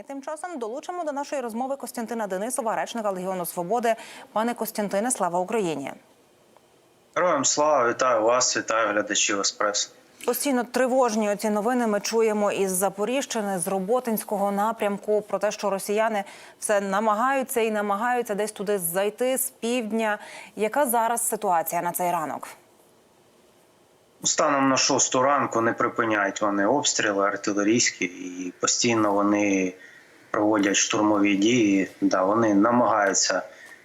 Ми тим часом долучимо до нашої розмови Костянтина Денисова, речника Легіону Свободи. Пане Костянтине, слава Україні! Героям слава, вітаю вас, вітаю глядачів Еспресо. Постійно тривожні оці новини ми чуємо із Запоріжчини, з Роботинського напрямку про те, що росіяни все намагаються і намагаються десь туди зайти з півдня. Яка зараз ситуація на цей ранок? Станом на шосту ранку не припиняють вони обстріли артилерійські і постійно вони проводять штурмові дії. Да, вони намагаються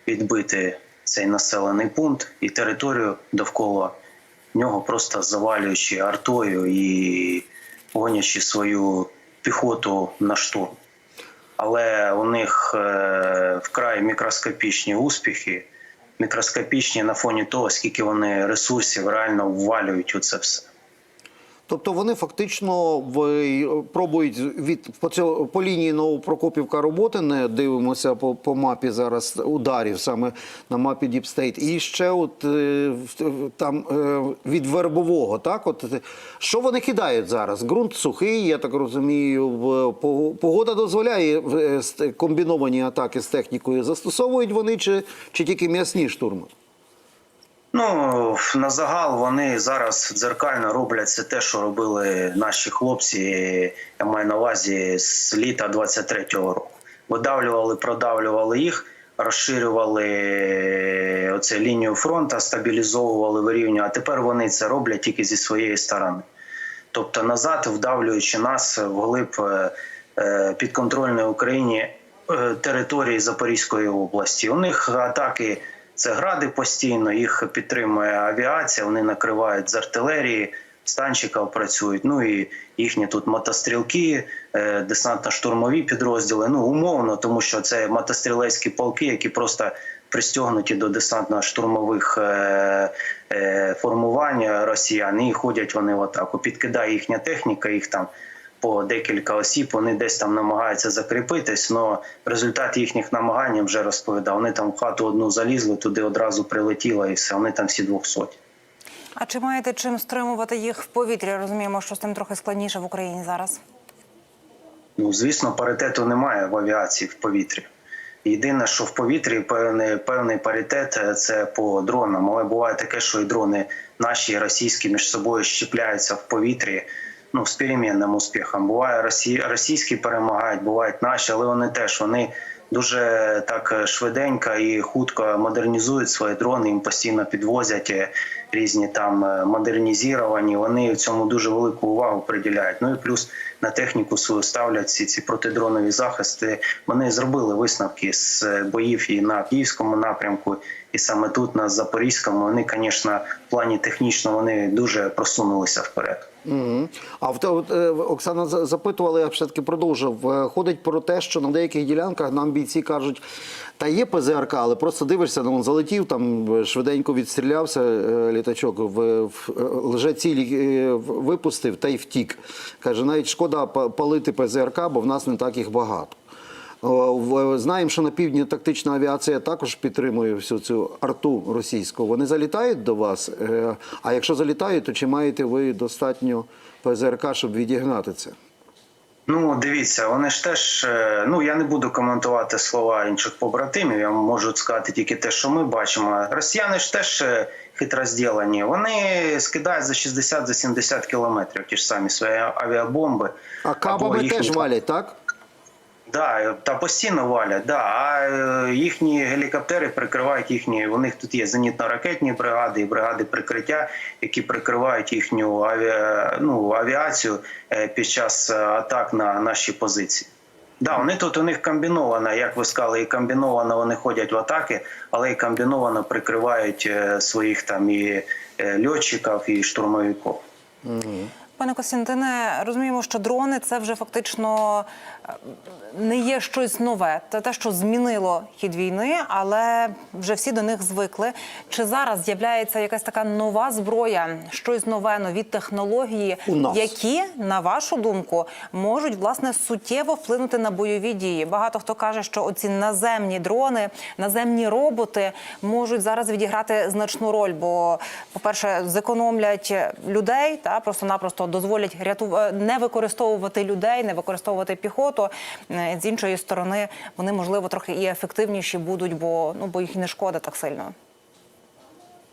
відбити цей населений пункт і територію довкола нього, просто завалюючи артою і гонячи свою піхоту на штурм. Але у них е, вкрай мікроскопічні успіхи, мікроскопічні на фоні того, скільки вони ресурсів реально ввалюють у це все. Тобто вони фактично в, пробують від по, цьо- по лінії Новопрокопівка роботи, не дивимося по, по мапі зараз ударів саме на мапі State. І ще от е, там е, від вербового, так от е, що вони кидають зараз? Ґрунт сухий, я так розумію. Погода дозволяє е, комбіновані атаки з технікою. Застосовують вони чи, чи тільки м'ясні штурми? Ну на загал вони зараз дзеркально роблять все те, що робили наші хлопці. Я маю на увазі з літа 23-го року. Видавлювали, продавлювали їх, розширювали оце лінію фронту, стабілізовували вирівнювали. А тепер вони це роблять тільки зі своєї сторони. Тобто назад, вдавлюючи нас вглиб е, е, підконтрольної Україні е, території Запорізької області. У них атаки це гради постійно, їх підтримує авіація, вони накривають з артилерії, з працюють. Ну і їхні тут мотострілки, е, десантно-штурмові підрозділи. Ну умовно, тому що це мотострілецькі полки, які просто пристягнуті до десантно-штурмових е, е, формувань росіян, і ходять вони в атаку. Підкидає їхня техніка, їх там по декілька осіб. Вони десь там намагаються закріпитись. але результат їхніх намагань я вже розповідав. Вони там в хату одну залізли, туди одразу прилетіло, і все. Вони там всі двохсоті. А чи маєте чим стримувати їх в повітрі? Розуміємо, що з тим трохи складніше в Україні зараз. Ну, звісно, паритету немає в авіації в повітрі. Єдине, що в повітрі певний, певний паритет е, це по дронам. Але буває таке, що і дрони наші і російські між собою щепляються в повітрі ну, з перемінним успіхом. Буває росі, російські перемагають, бувають наші, але вони теж вони дуже так швиденько і хутко модернізують свої дрони, їм постійно підвозять е, різні там е, модернізовані. Вони в цьому дуже велику увагу приділяють. Ну і плюс на техніку свою ставлять ці, ці протидронові захисти. Вони зробили висновки з е, боїв і на київському напрямку, і саме тут на Запорізькому. Вони, звісно, в плані технічно вони дуже просунулися вперед. Угу. А в от, е, Оксана за- запитувала, я все таки продовжив. Ходить про те, що на деяких ділянках нам бійці кажуть, та є ПЗРК, але просто дивишся, ну, він залетів, там швиденько відстрілявся літачок, в, в е, лже цілі е, випустив та й втік. Каже, навіть шкода палити ПЗРК, бо в нас не так їх багато. Знаємо, що на півдні тактична авіація також підтримує всю цю арту російську. Вони залітають до вас. Е, А якщо залітають, то чи маєте ви достатньо ПЗРК, щоб відігнати це? Ну, дивіться, вони ж теж. е, Ну я не буду коментувати слова інших побратимів. Я можу сказати тільки те, що ми бачимо. Росіяни ж теж хитро хитрозділені. Вони скидають за 60-70 кілометрів ті ж самі свої авіабомби. А кабами їхні теж валять, так? Да, та постійно валять. Да. А е, їхні гелікоптери прикривають їхні. У них тут є зенітно-ракетні бригади і бригади прикриття, які прикривають їхню авіа, ну, авіацію е, під час е, атак на наші позиції. Да, вони тут у них комбіновано, як ви сказали, і комбіновано вони ходять в атаки, але і комбіновано прикривають своїх там і льотчиків, і штурмовиків. Пане Костянтине, розуміємо, що дрони це вже фактично не є щось нове. Це те, що змінило хід війни, але вже всі до них звикли. Чи зараз з'являється якась така нова зброя, щось нове, нові технології, які, на вашу думку, можуть власне суттєво вплинути на бойові дії? Багато хто каже, що оці наземні дрони, наземні роботи можуть зараз відіграти значну роль, бо, по-перше, зекономлять людей та просто-напросто дозволять ряту... е, не використовувати людей, не використовувати піхоту. Е, З іншої сторони, вони можливо трохи і ефективніші будуть, бо ну бо їх і не шкода так сильно.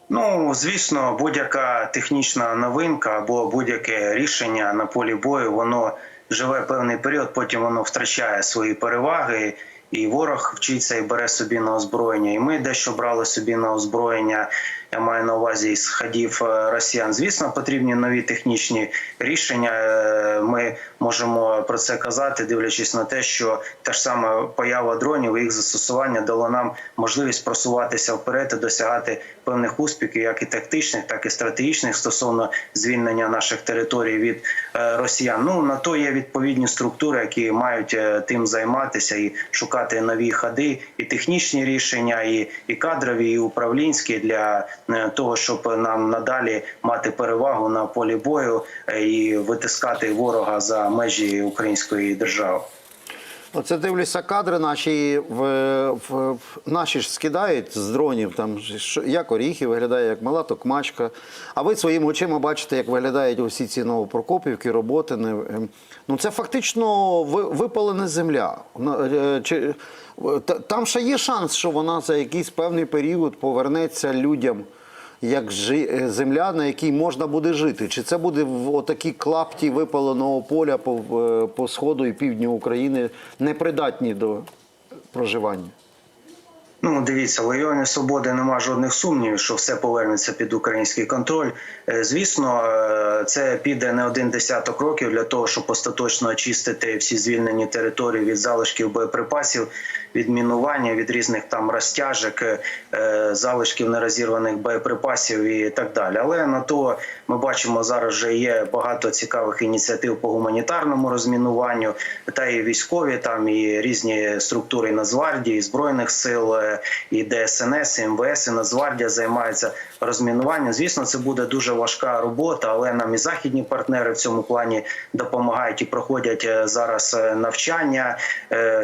Ну, звісно, будь-яка технічна новинка або будь-яке рішення на полі бою, воно живе певний період, потім воно втрачає свої переваги. І ворог вчиться і бере собі на озброєння. І ми дещо брали собі на озброєння. Я маю на увазі із ходів е, росіян. Звісно, потрібні нові технічні рішення. Е, Ми можемо про це казати, дивлячись на те, що та ж сама поява дронів і їх застосування дало нам можливість просуватися вперед і досягати певних успіхів, як і тактичних, так і стратегічних стосовно звільнення наших територій від е, росіян. Ну на то є відповідні структури, які мають тим займатися і шукати нові ходи, і технічні рішення, і, і кадрові, і управлінські для того, щоб нам надалі мати перевагу на полі бою е, і витискати ворога за межі української держави. Оце дивлюся кадри наші в, в, в наші ж скидають з дронів. Там як оріхи виглядає, як мала токмачка. А ви своїми очима бачите, як виглядають усі ці новопрокопівки, роботи. Не- ем, Ну це фактично ви- випалена земля. Е, та- там ще є шанс, що вона за якийсь певний період повернеться людям. Як жи- е, земля, на якій можна буде жити. Чи це буде в отакі клапті випаленого поля по, по сходу і півдню України непридатні до проживання? Ну, дивіться, в Легіоні Свободи нема жодних сумнівів, що все повернеться під український контроль. Е, Звісно, е, це піде не один десяток років для того, щоб остаточно очистити всі звільнені території від залишків боєприпасів, від мінування, від різних там розтяжок, е, залишків нерозірваних боєприпасів і так далі. Але на то ми бачимо зараз вже є багато цікавих ініціатив по гуманітарному розмінуванню, та і військові там і різні структури Нацгвардії, і збройних сил, е, і ДСНС, і МВС, і Нацгвардія займаються розмінуванням. Звісно, це буде дуже важка робота, але нам і західні партнери в цьому плані допомагають і проходять е, зараз навчання.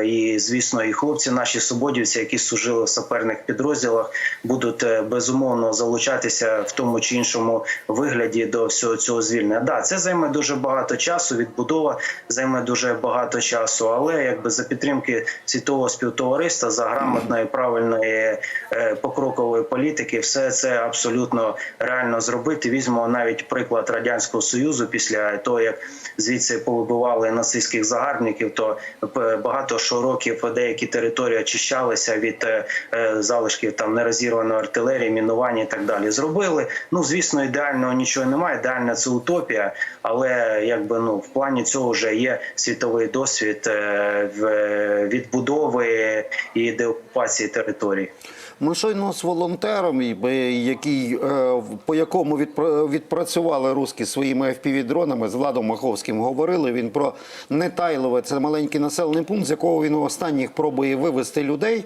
І звісно, і хлопці, наші свободівці, які служили в саперних підрозділах, будуть е, безумовно залучатися в тому чи іншому вигляді до всього цього звільнення. Да, це займе дуже багато часу. Відбудова займе дуже багато часу, але якби за підтримки світового співтовариства, за грамотної правильної е, покрокової політики, все це абсолютно реально зробити. Візьмемо навіть приклад радянського союзу після того, як звідси повибивали нацистських загарбників, то е, багато що років деякі території очищалися від е, е, залишків там нерозірваної артилерії, мінування і так далі. Зробили. Ну звісно, ідеального нічого немає. Ідеальна це утопія, але якби ну в плані цього вже є світовий досвід е, в- відбудови і деокупації територій. Ми щойно з волонтером, який, е, по якому відпра- відпрацювали руски своїми FPV-дронами, з Владом Маховським говорили. Він про Нетайлове, це маленький населений пункт, з якого він останніх пробує вивезти людей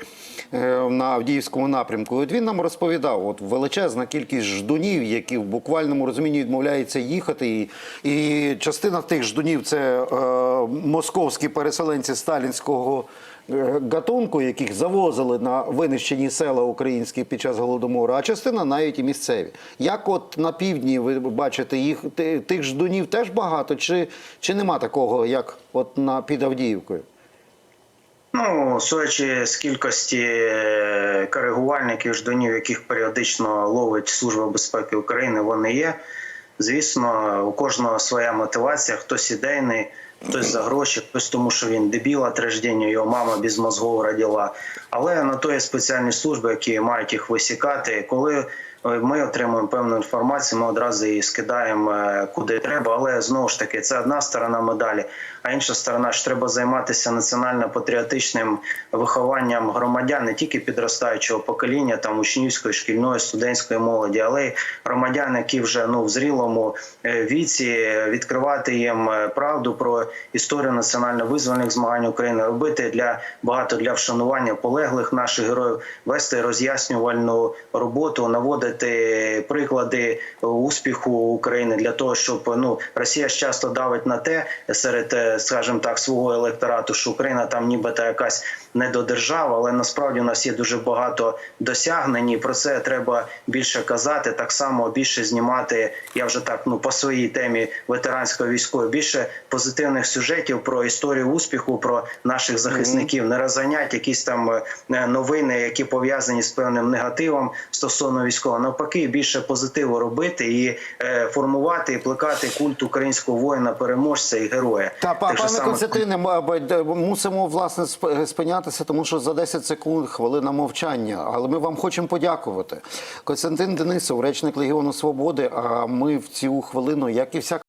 е, на Авдіївському напрямку. От він нам розповідав, от величезна кількість ждунів, які в буквальному розумінні відмовляються їхати. І, і частина тих ждунів це е, московські переселенці сталінського е, гатунку, яких завозили на винищені села українські під час голодомору, а частина навіть і місцеві. Як от на півдні ви бачите, їх тих ждунів теж багато, чи, чи нема такого, як от на під Авдіївкою? Ну, судячи з кількості е, коригувальників ждунів, яких періодично ловить Служба безпеки України, вони є. Звісно, у кожного своя мотивація, хтось ідейний, хтось за гроші, хтось тому, що він дебіл от рождення, його мама без мозгов родила. Але на то є спеціальні служби, які мають їх висікати. Коли ми отримуємо певну інформацію, ми одразу її скидаємо е, куди треба. Але знову ж таки, це одна сторона медалі. А інша сторона ж треба займатися національно-патріотичним вихованням громадян не тільки підростаючого покоління, там учнівської, шкільної, студентської молоді, але й громадян, які вже ну в зрілому е, віці відкривати їм е, правду про історію національно-визвольних змагань України, робити для багато для вшанування полеглих наших героїв, вести роз'яснювальну роботу, наводити приклади успіху України для того, щоб ну Росія ж часто давить на те серед е, скажімо так, свого електорату, що Україна там нібито якась недодержава, але насправді у нас є дуже багато досягнень. і Про це треба більше казати. Так само більше знімати. Я вже так ну по своїй темі ветеранської військової більше позитивних сюжетів про історію успіху, про наших захисників, не розганять якісь там е, новини, які пов'язані з певним негативом стосовно військового. Навпаки, більше позитиву робити і е, формувати і плекати культ українського воїна, переможця і героя. Та Так пане саме- Константине, м- мусимо власне сп- спинятися, тому що за 10 секунд хвилина мовчання. Але ми вам хочемо подякувати. Костянтин Денисов, речник Легіону Свободи. А ми в цю хвилину, як і вся